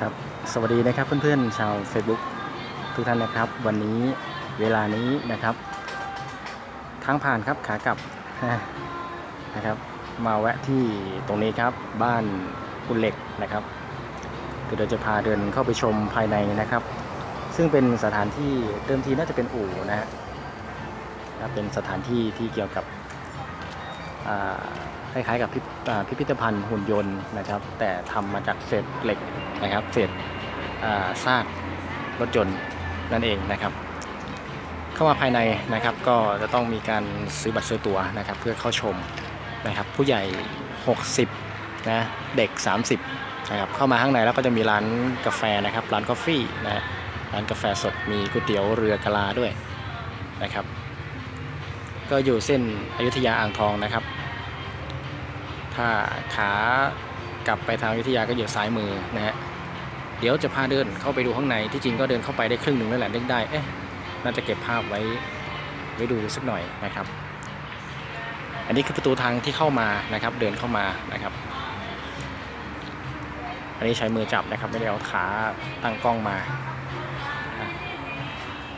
ครับ สวัสดีนะครับเพื่อนๆชาว Facebook ทุกท่านนะครับ วันนี้เวลานี้นะครับ ทางผ่านครับขากลับนะครับ มาแวะที่ตรงนี้ครับ บ้านกุนเหล็กนะครับเดี๋ยวเราจะพาเดินเข้าไปชมภายในนะครับ ซึ่งเป็นสถานที่เดิมทีน่าจะเป็นอู่นะฮะเป็นสถานที่ที่เกี่ยวกับ คล้ายๆกับพิพิพธภัณฑ์หุ่นยนต์นะครับ แต่ทำมาจากเศษเหล็กนะครับ เศษอ่าซากรถยนต์นั่นเองนะครับ เข้ามาภายในนะครับก็จะต้องมีการซื้อบัตรซื้อตั๋วนะครับ เพื่อเข้าชมนะครับ ผู้ใหญ่ 60นะเด็ก 30นะครับเข้ามาข้างในแล้วก็จะมีร้านกาแฟนะครับ ร้านกาแฟนะร้านกาแฟสดมีก๋วยเตี๋ยวเรือกะลาด้วยนะครับ ก็อยู่เส้นอยุธยาอ่างทองนะครับ ถ้าขากลับไปทางอยุธยาก็อยู่ซ้ายมือนะฮะเดี๋ยวจะพาเดินเข้าไปดูข้างในที่จริงก็เดินเข้าไปได้ครึ่งหนึ่งแล้วแหละนึกได้เอ๊ะน่าจะเก็บภาพไว้ไว้ดูสักหน่อยนะครับ อันนี้คือประตูทางที่เข้ามานะครับ เดินเข้ามานะครับ อันนี้ใช้มือจับนะครับ ไม่ได้เอาขาตั้งกล้องมา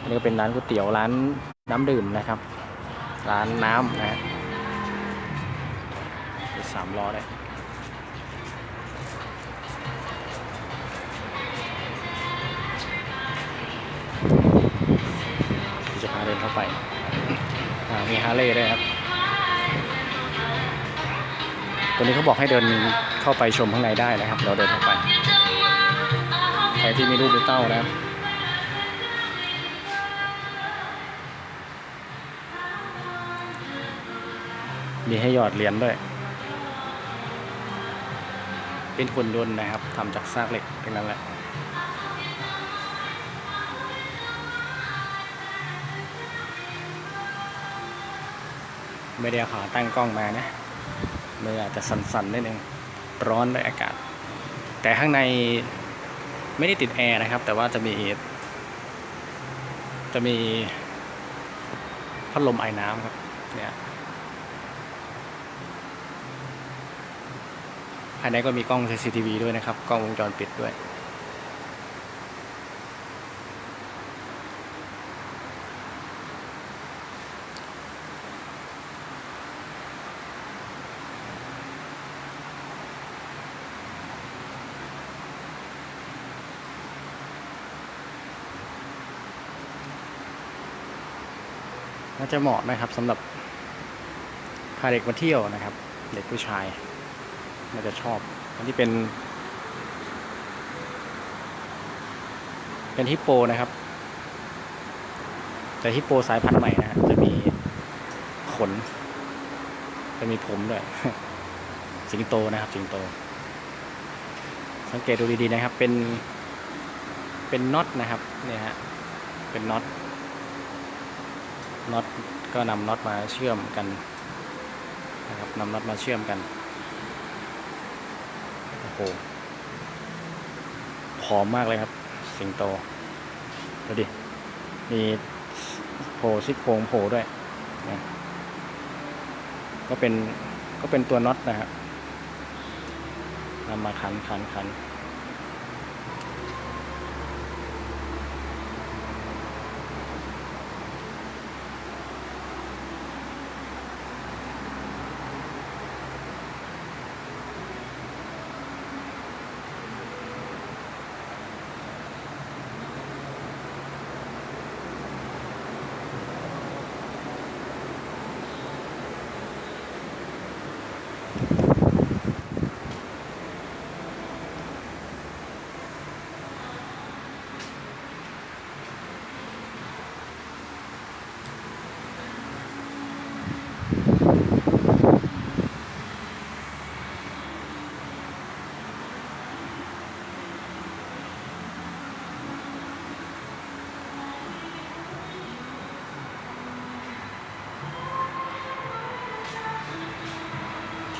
อันนี้ก็เป็นร้านก๋วยเตี๋ยวร้านน้ำดื่มนะครับ ร้านน้ำนะฮะ สามล้อเลยเดี๋ยวจะพาเดินเข้าไป มีฮาร์เลย์ด้วยครับ ตัวนี้เขาบอกให้เดินเข้าไปชมข้างในได้นะครับ เราเดินเข้าไป ใครที่มีลูกมีเต้านะครับมีให้หยอดเหรียญด้วย เป็นหุ่นยนต์นะครับทำจากซากเหล็กทั้งนั้นแหละไม่ได้เอาขาตั้งกล้องมานะมืออาจจะสั่นๆนิดนึงร้อนด้วยอากาศ แต่ข้างในไม่ได้ติดแอร์นะครับ แต่ว่าจะมี จะมีพัดลมไอ้น้ำครับเนี่ย ภายในก็มีกล้อง CCTV ด้วยนะครับ กล้องวงจรปิดด้วย น่าจะเหมาะนะครับสำหรับพาเด็กมาเที่ยวนะครับ เด็กผู้ชาย น่าจะชอบ อันนี้เป็น เป็นฮิปโปนะครับ แต่ฮิปโปสายพันธุ์ใหม่นะฮะจะมีขน จะมีผมด้วย สิงโตนะครับ สิงโต สังเกตดูดีๆนะครับ เป็น เป็นน็อตนะครับ เนี่ยฮะ เป็นน็อต น็อตก็นำน็อตมาเชื่อมกันนะครับนำน็อตมาเชื่อมกัน หผอมมากเลยครับ สิงโต ดูดิ มีโผล่ซี่โครงโผล่ด้วยนะก็เป็นก็เป็นตัวน็อตนะครับนำมาขันขันขัน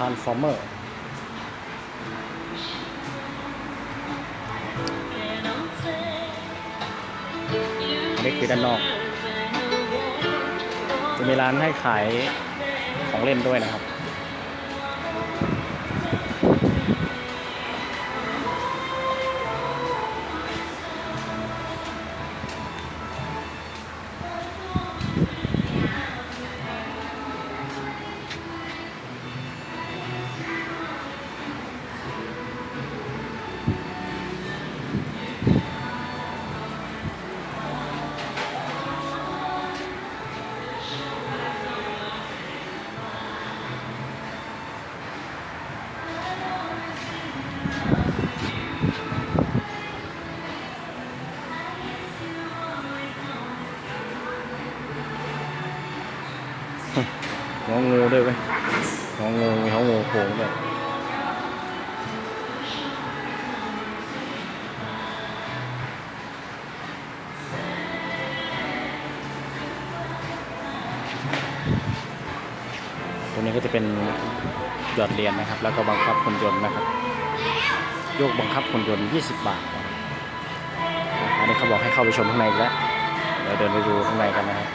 านฟอร์เมอันนี้คือด้านนอก จะมีร้านให้ขายของเล่นด้วยนะครับ หัวงูด้วยเว้ยหัวงูมีหัวงูโผล่ด้วยตัวนี้ก็จะเป็นหยอดเหรียญนะครับ แล้วก็บังคับคนยนต์นะครับ โยกบังคับคนยนต์ 20 บาทอันนี้เขาบอกให้เข้าไปชมข้างในแล้วเดี๋ยวเดินไปดูข้างในกันนะครับ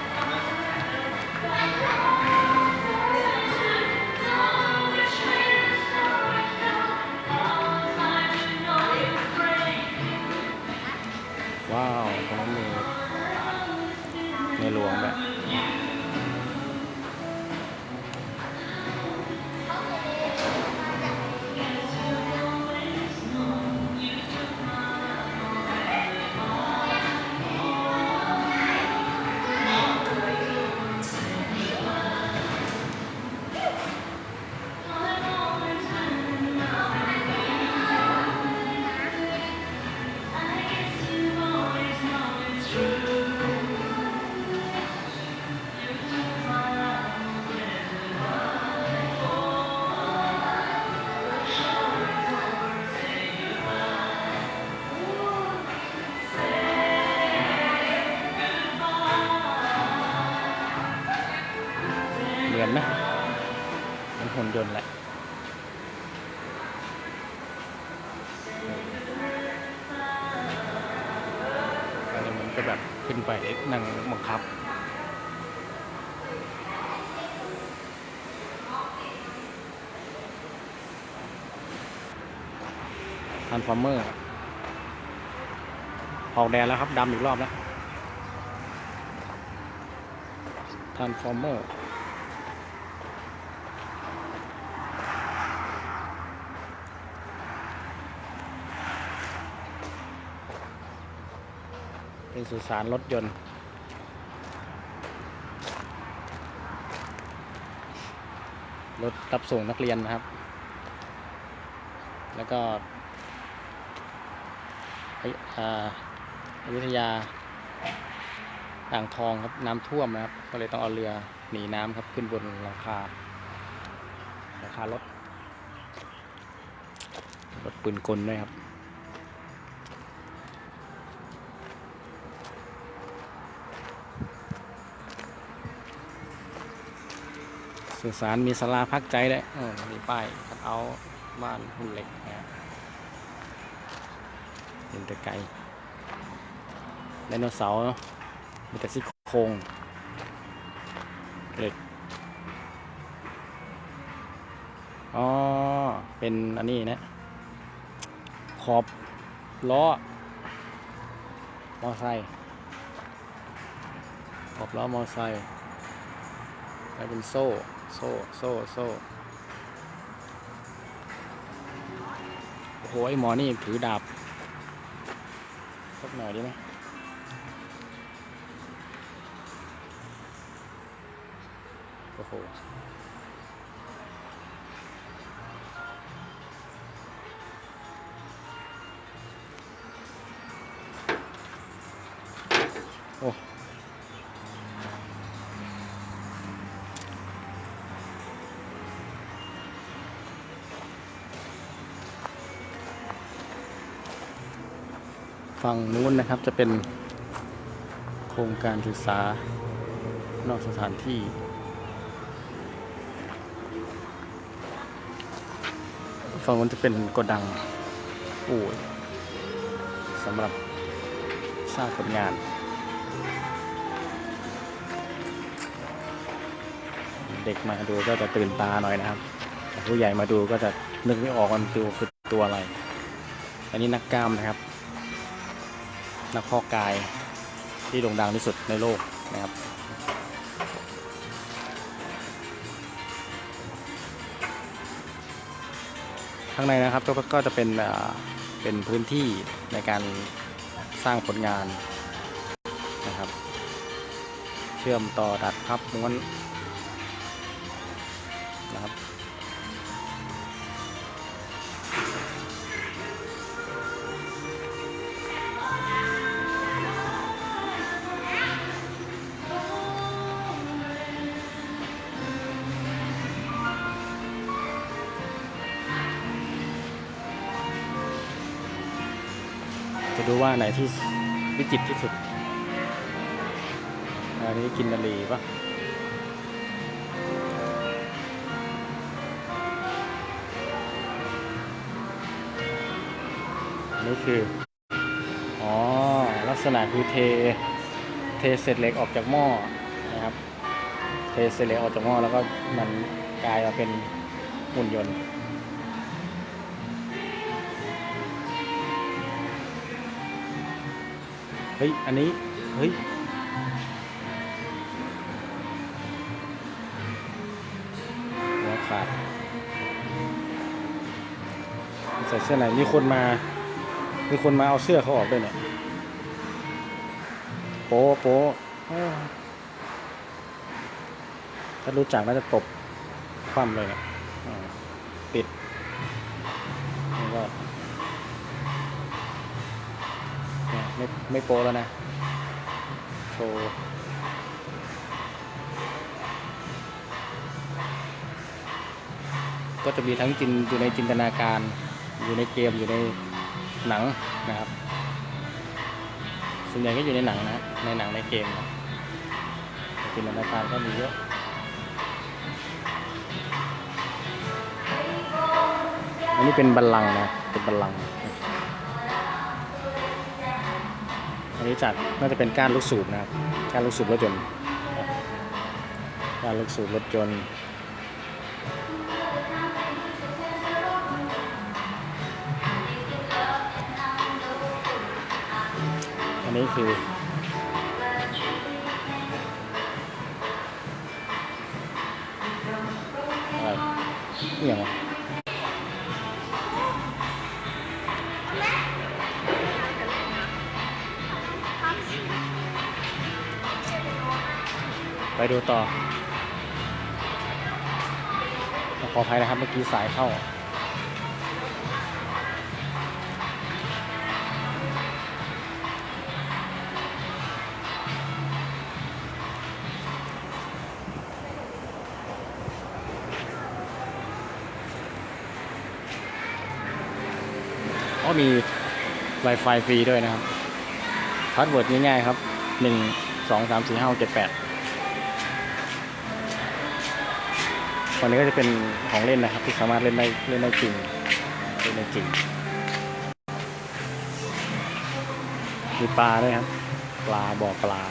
ขึ้นไปนั่งบังคับทานฟอร์เมอร์ออกแดดแล้วครับดำอีกรอบแล้วทานฟอร์เมอร์ เป็นสุสานรถยนต์ รถรับส่งนักเรียนนะครับ แล้วก็อยุอ่าอยุธยาอ่างทองครับน้ำท่วมนะครับ ก็เลยต้องเอาเรือหนีน้ำครับขึ้นบนหลังคาหลังคารถรถปืนกลด้วยครับ สื่อสารมีสลาพักใจด้วยมีป้ายคัดเอาบ้านหุ่นเหล็กนะฮะเห็นแต่ไกลไดโนเสาร์มีแต่ซี่โครงเหล็กอ๋อ เป็นอันนี้นะ ขอบล้อ มอไซค์ ขอบล้อมอไซค์แล้วเป็นโซ่ โซ่โซ่โซ่โอ้โหไอหมอนี่ถือดาบสักหน่อยดีไหมโอ้โห ฝั่งนู้นนะครับจะเป็นโครงการศึกษานอกสถานที่ ฝั่งนู้นจะเป็นโกดังอู่สำหรับสร้างผลงานเด็กมาดูก็จะตื่นตาหน่อยนะครับ ผู้ใหญ่มาดูก็จะนึกไม่ออกว่ามันตัวคือตัวอะไร อันนี้นักกล้ามนะครับ นักเพอกายที่โด่งดังที่สุดในโลกนะครับข้างในนะครับก็ก็จะเป็นเป็นพื้นที่ในการสร้างผลงานนะครับ เชื่อมต่อดัดพับม้วนนะครับ ว่าไหนที่วิจิตรที่สุด อันนี้กินนารีปะนนี้คือ อ๋อ ลักษณะคือเท เทเศษเหล็กออกจากหม้อนะครับ เทเศษเหล็กออกจากหม้อแล้วก็มันกลายมาเป็นหุ่นยนต์ ฮ้ย อันนี้ เฮ้ย หัวขาด ใส่เสื้อไหน มีคนมา มีคนมาเอาเสื้อเขาออกด้วยเนี่ย โป๊โป๊ถ้ารู้จักน่าจะตบคว่ำเลยเนะี่ยปิดแล้วก็เนี่ย ไม่ไม่โปแล้วนะ โชว์ ก็จะมีทั้งจินอยู่ในจินตนาการ อยู่ในเกมอยู่ในหนังนะครับ ส่วนใหญ่ก็อยู่ในหนังนะ ในหนังในเกมนะจินตนาการก็มีเยอะอันนี้เป็นบัลลังก์นะ เป็นบัลลังก์ นนี้จากน่าจะเป็นก้านลูกสูบนะครับก้านลูกสูบรถยนต์ก้านลูกสูบรถยนต์อันนี้คืออะไรนี่อย่ ไปดูต่อ ขออภัยนะครับเมื่อกี้สายเข้า ก็มี Wi-Fi ฟรีด้วยนะครับพาสเวิร์ดง่ายๆครับ 1 2 3 4 5 6 7 8 วันนี้ก็จะเป็นของเล่นนะครับ ที่สามารถเล่นได้เล่นได้จริงเล่นได้จริงมีปลาด้วยครับ ปลาบ่อปลา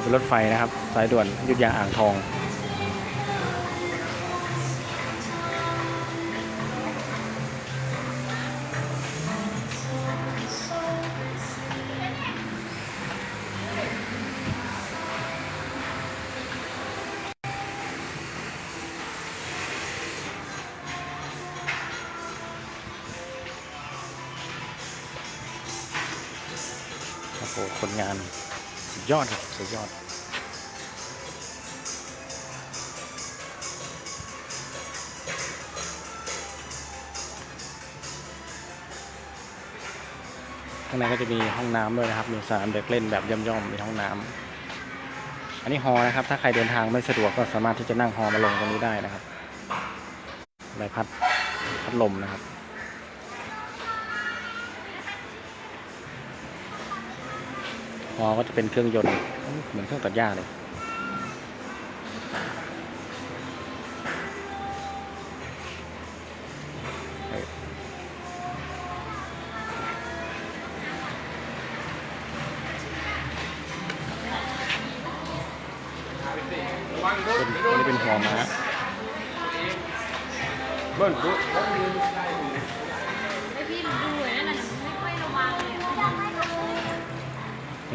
เป็นรถไฟนะครับ สายด่วนยุทธยาอ่างทอง ยอดครับสุดยอดข้างในก็จะมีห้องน้ำด้วยนะครับ มีสนามเด็กเล่นแบบย่อมๆมีห้องน้ำอันนี้ฮอนะครับ ถ้าใครเดินทางไม่สะดวกก็สามารถที่จะนั่งฮอมาลงตรงนี้ได้นะครับใบพัดพัดลมนะครับ อก็จะเป็นเครื่องยนต์เหมือนเครื่องตัดหญ้าเลย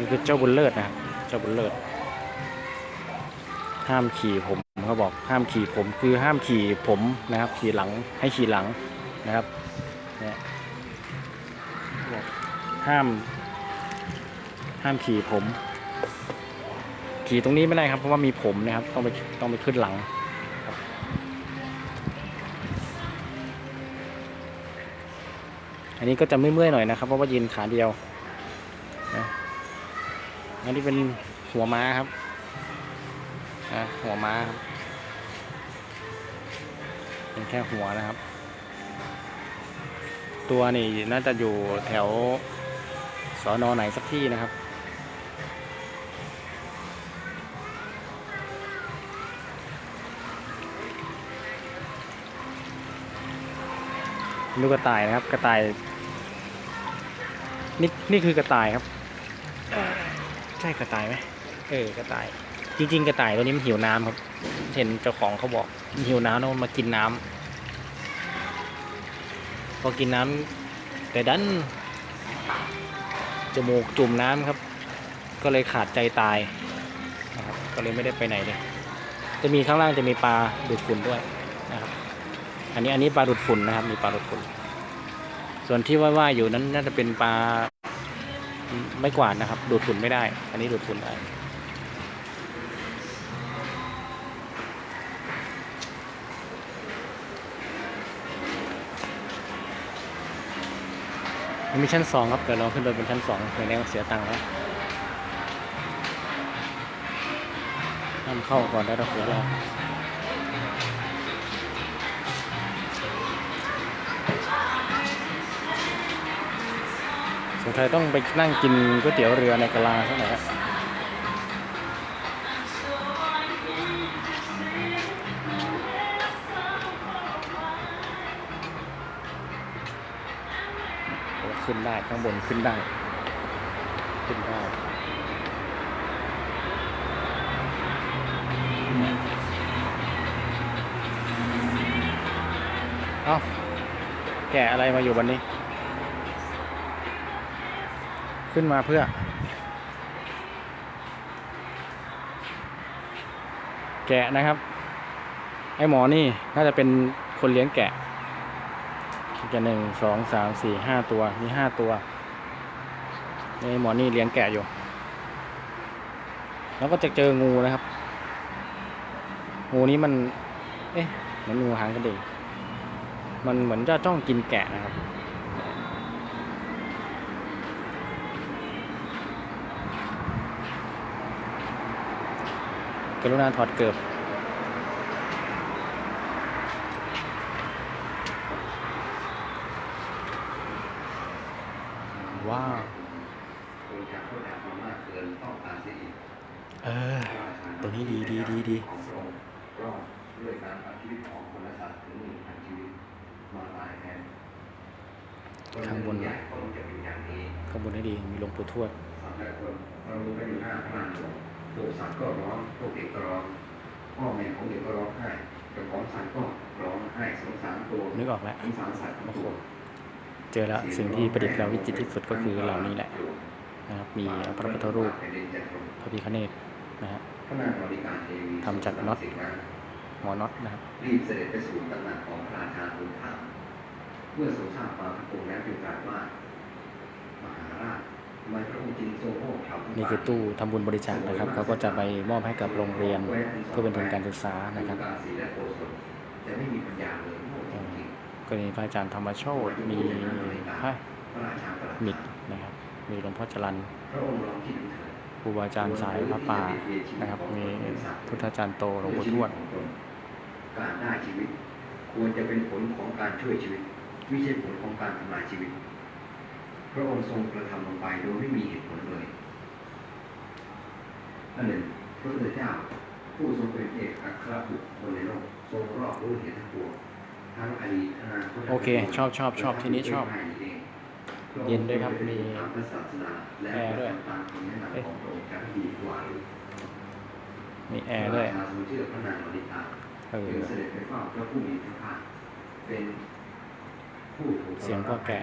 คือเจ้าบุญเลิศนะครับ เจ้าบุญเลิศ ห้ามขี่ผมเขาบอกห้ามขี่ผมคือห้ามขี่ผมนะครับ ขี่หลังให้ขี่หลังนะครับเนี่ยบอกห้าม ห้ามขี่ผม ขี่ตรงนี้ไม่ได้ครับ เพราะว่ามีผมนะครับ ต้องไปต้องไปขึ้นหลังอันนี้ก็จะไม่เมื่อยหน่อยนะครับ เพราะว่ายืนขาเดียว อันนี้เป็นหัวม้าครับนะหัวม้าครับ เป็นแค่หัวนะครับ ตัวนี่น่าจะอยู่แถวสอนอไหนสักที่นะครับดูกระต่ายนะครับ กระต่าย นี่นี่คือกระต่ายครับ ใช่กระต่ายไหมเออกระต่าย จริง ๆ กระต่ายตัวนี้มันหิวน้ำครับ เห็นเจ้าของเขาบอกมันหิวน้ำแล้วมันมากินน้ำพอกินน้ำแต่ดันจมูกจุ่มน้ำครับ ก็เลยขาดใจตายนะครับก็เลยไม่ได้ไปไหนเลยจะมีข้างล่างจะมีปลาดูดฝุ่นด้วยนะครับ อันนี้อันนี้ปลาดูดฝุ่นนะครับ มีปลาดูดฝุ่น ส่วนที่ว่ายๆอยู่นั้นน่าจะเป็นปลา ไม่กวาดนะครับ ดูดฝุ่นไม่ได้ อันนี้ดูดฝุ่นได้มันมีชั้นสองครับ เดี๋ยวเราขึ้นไปบนชั้นสองในแนวเสียตังค์แล้วห้ามเข้าก่อนได้วเราคุยแล้ว งสัยต้องไปนั่งกินก๋วยเตี๋ยวเรือในกะลาสักหน่อยครับขึ้นได้ข้างบนขึ้นได้ ขึ้นได้เอ้าแกะอะไรมาอยู่วันนี้ ขึ้นมาเพื่อ แกะนะครับ ไอหมอนี่น่าจะเป็นคนเลี้ยงแกะแกะหนึ่งสองสามสี่ห้าตัวมีห้าตัวไอหมอนี่เลี้ยงแกะอยู่ แล้วก็จะเจองูนะครับ งูนี้มัน เอ๊ะเหมือนงูหางกระดิ่งมันเหมือนจะจ้องกินแกะนะครับ กรุณาถอดเกือบว้าวคงจะเข้าใจความมากเกินต้องการเสียอีกเออ ตัวนี้ดีดีดีดีของพระองค์รอดด้วยการเอาชีวิตของคนละสัตว์ถึงหนึ่งพันชีวิตมาตายแทนข้างบนใหญ่ก็จะเป็นอย่างนี้ข้างบนให้ดี มีหลวงปู่ทวดสั ตว์แต่คนเรารู้กันอยู่หน้าพระนามหลวงพวกสัตว์ก็ร้องพวกเด็กก็ร้องพ่อแม่ของเด็กก็ร้องไห้เจ้าของสัตว์ก็ร้องไห้สงสารตัวนึกออกแล้วสงสารสัตว์ทั้งตัวเจอแล้วสิ่งที่ประดิษฐ์แล้ววิจิตรที่สุดก็คือเหล่านี้แหละนะครับมีพระพุทธรูปพระพิฆเนศนะฮะพระนางบริการเทวีทำจากน็อตหมอน็อตนะครับรีบเสด็จไปสู่ตำหนักของพระราชาทูลถามเมื่อทรงทราบความพระองค์แล้วจึงตรัสว่ามหาราช ทำไมพระองค์จึงทรงโอ้ทำนี่คือตู้ทำบุญบริจาคนะครับเขาก็จะไปมอบให้กับโรงเรียนเพื่อเป็นทุนการศึกษานะครับกาสีและโกศลจะไม่มีปัญญาเลยโง่จริงก็มีพระอาจารย์ธรรมโชตมีพระๆพระราชาประหลาดมิตรนะครับ มีหลวงพ่อจรันพระองค์ลองคิดดูเถิดครูบาอาจารย์สายพระป่านะครับ มีพุทธาจารย์โตหลวงปู่ทวดการได้ชีวิต ควรจะเป็นผลของการช่วยชีวิตไม่ใช่ผลของการทำลายชีวิตพ ระองค์ทรงกระทำลงไปโดยไม่มีเหตุผลเลยอันหนึ่งพระพุทธเจ้า ผู้ทรงเป็นเอกอัครบุตรบนในโลกทรงรอบรู้เหตุทั้งปวงทั้งอดีตอนาคตโอเค ชอบชอบชอบที่นี้ชอบ เย็นด้วยครับมีพระศาสนาและแอร์ด้วยตามคำแนะนำของพระองค์จะให้ดีกว่าหรือมีแอร์ด้วยพระราชาทรงเชื่อพระนางอริตาเออจึงเสด็จไปเฝ้าพระผู้มีพระภาคเป็นผู้ถูก เสียงพ่อแก่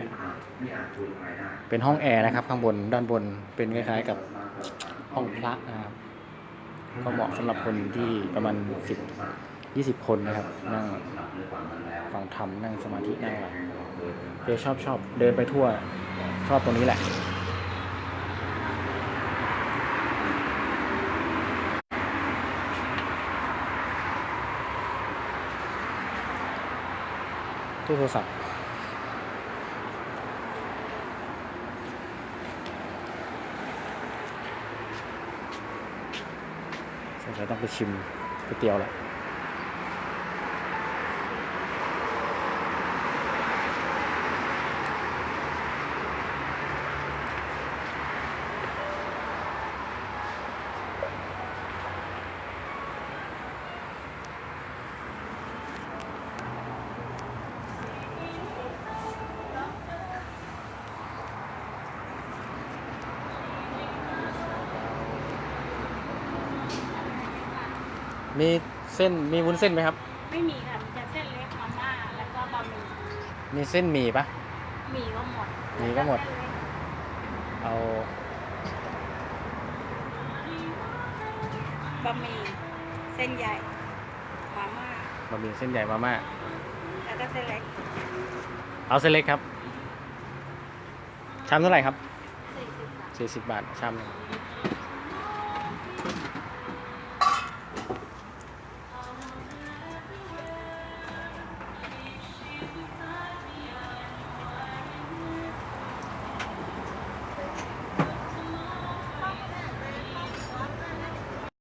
ไม่อาจทูลอะไรได้เป็นห้องแอร์นะครับ ข้างบนด้านบนเป็นคล้ายๆกับห้องพระนะครับ ก็เหมาะสำหรับคนที่ประมาณ10 20คนนะครับ นั่งฟังธรรมนั่งสมาธินั่งอะไรเดี๋ยวชอบชอบเดินไปทั่วชอบตรงนี้แหละตู้โทรศัพท์ สงสัยต้องไปชิมก๋วยเตี๋ยวแหละ มี เส้นมีวุ้นเส้นไหมครับ ไม่มีค่ะมีแต่เส้นเล็กมาม่าแล้วก็บะหมี่มีเส้นหมี่ปะ หมี่ก็หมดหมี่ก็หมด แล้วเส้นเล็กเอาบะหมี่เส้นใหญ่มาม่าบะหมี่เส้นใหญ่มาม่าแล้วก็เส้นเล็กเอาเส้นเล็กครับชามเท่าไหร่ครับสี่สิบบาท 40 บาทชามหนึ่ง